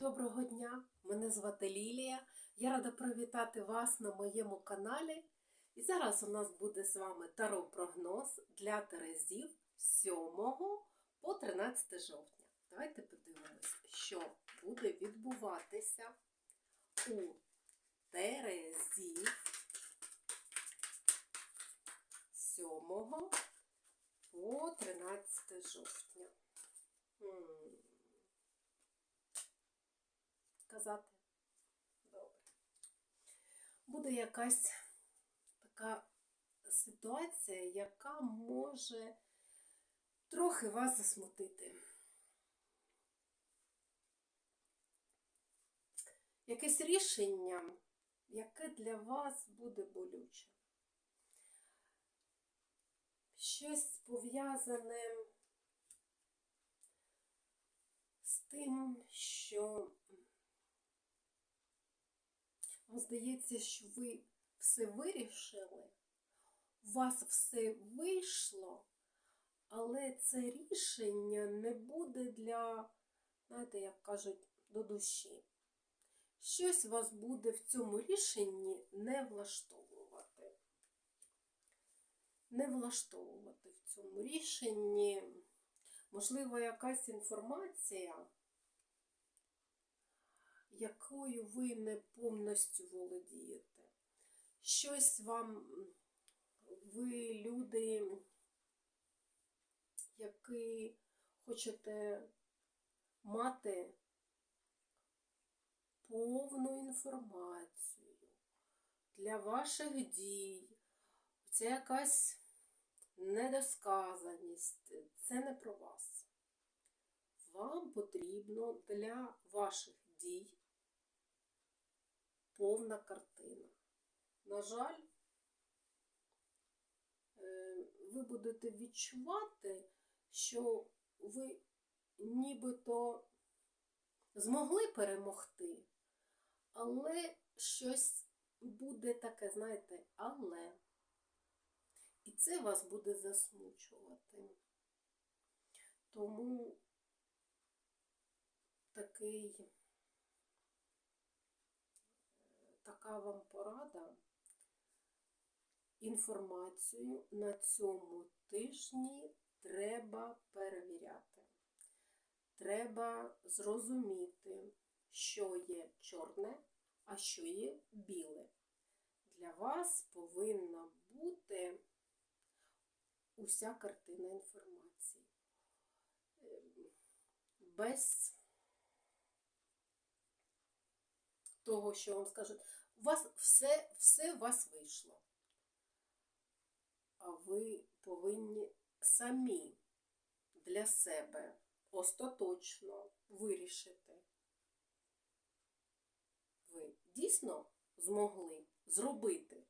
Доброго дня! Мене звати Лілія. Я рада привітати вас на моєму каналі. І зараз у нас буде з вами таро-прогноз для Терезів 7 по 13 жовтня. Давайте подивимось, що буде відбуватися у Терезів 7 по 13 жовтня. Сказати? Добре. Буде якась така ситуація, яка може трохи вас засмутити. Якесь рішення, яке для вас буде болюче. Щось пов'язане з тим, що вам здається, що ви все вирішили, у вас все вийшло, але це рішення не буде для, знаєте, як кажуть, до душі. Щось вас буде в цьому рішенні не влаштовувати. Не влаштовувати в цьому рішенні, можливо, якась інформація якою ви не повністю володієте. Щось вам, ви люди, які хочете мати повну інформацію для ваших дій. Це якась недосказаність, це не про вас. Вам потрібно для ваших дій повна картина. На жаль, е, ви будете відчувати, що ви нібито змогли перемогти, але щось буде таке, знаєте, але. І це вас буде засмучувати. Тому такий така вам порада. Інформацію на цьому тижні треба перевіряти. Треба зрозуміти, що є чорне, а що є біле. Для вас повинна бути уся картина інформації. Ем, Без того, що вам скажуть, у вас все, все у вас вийшло. А ви повинні самі для себе остаточно вирішити. Ви дійсно змогли зробити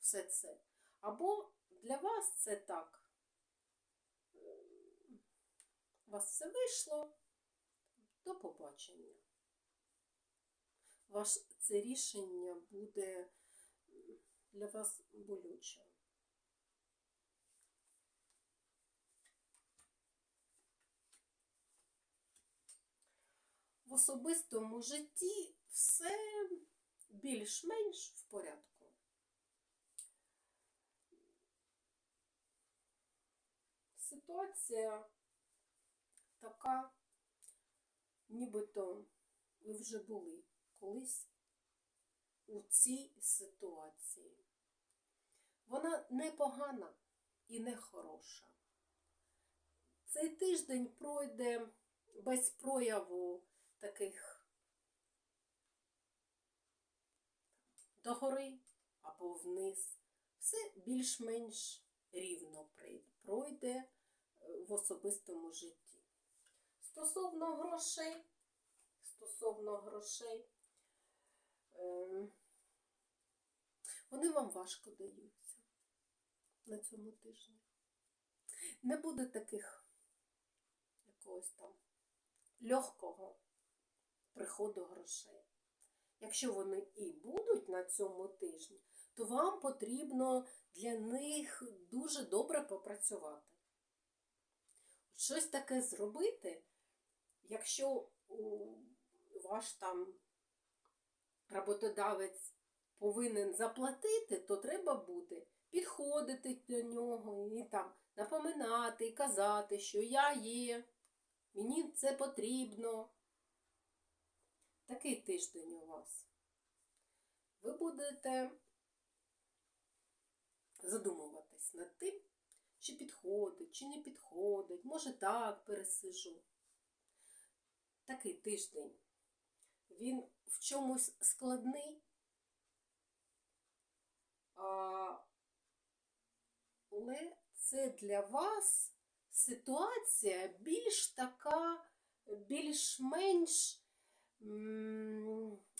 все це. Або для вас це так. У вас все вийшло. До побачення ваш це рішення буде для вас болюче. В особистому житті все більш-менш в порядку. Ситуація така, нібито ви вже були колись у цій ситуації. Вона не погана і не хороша. Цей тиждень пройде без прояву таких догори або вниз. Все більш-менш рівно пройде в особистому житті. Стосовно грошей, стосовно грошей, вони вам важко даються на цьому тижні. Не буде таких якогось там легкого приходу грошей. Якщо вони і будуть на цьому тижні, то вам потрібно для них дуже добре попрацювати. Щось таке зробити, якщо ваш там роботодавець повинен заплатити, то треба буде підходити до нього і там напоминати і казати, що я є, мені це потрібно. Такий тиждень у вас. Ви будете задумуватись над тим, чи підходить, чи не підходить, може так пересижу. Такий тиждень. Він в чомусь складний, але це для вас ситуація більш така, більш-менш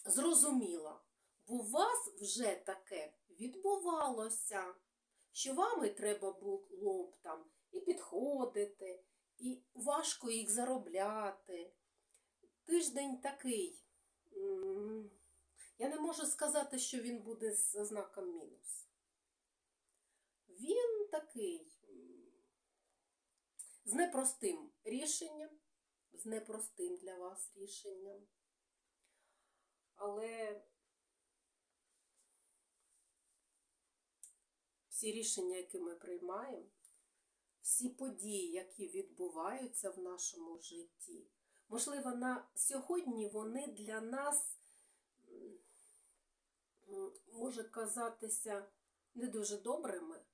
зрозуміла. Бо у вас вже таке відбувалося, що вам і треба було б там і підходити, і важко їх заробляти. Тиждень такий. Я не можу сказати, що він буде з знаком мінус. Він такий з непростим рішенням, з непростим для вас рішенням. Але всі рішення, які ми приймаємо, всі події, які відбуваються в нашому житті, можливо, на сьогодні вони для нас може казатися не дуже добрими,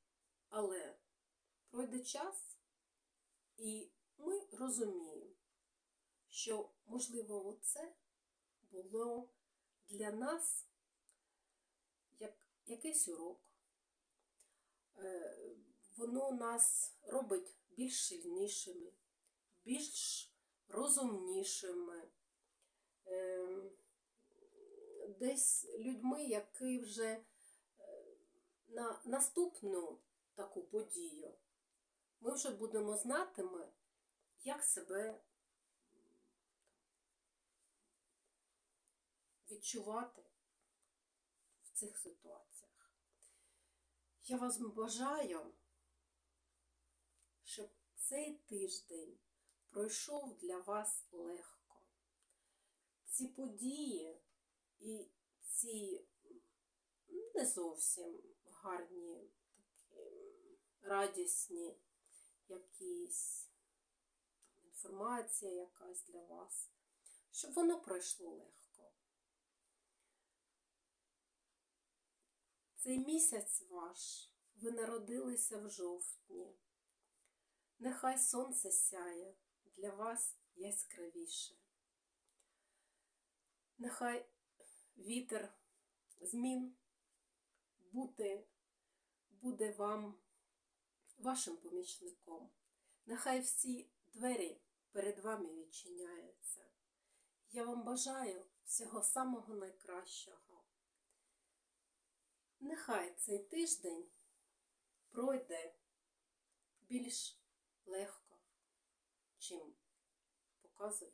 але пройде час, і ми розуміємо, що, можливо, це було для нас як якийсь урок. Е, Воно нас робить більш сильнішими, більш розумнішими, е, десь людьми, які вже е, на наступну таку подію ми вже будемо знатиме, як себе відчувати в цих ситуаціях. Я вас бажаю, щоб цей тиждень пройшов для вас легко. Ці події і ці не зовсім гарні, такі радісні якісь інформація якась для вас, щоб воно пройшло легко. Цей місяць ваш, ви народилися в жовтні. Нехай сонце сяє для вас яскравіше. Нехай вітер змін буде, буде вам вашим помічником. Нехай всі двері перед вами відчиняються. Я вам бажаю всього самого найкращого. Нехай цей тиждень пройде більш легко, чим показує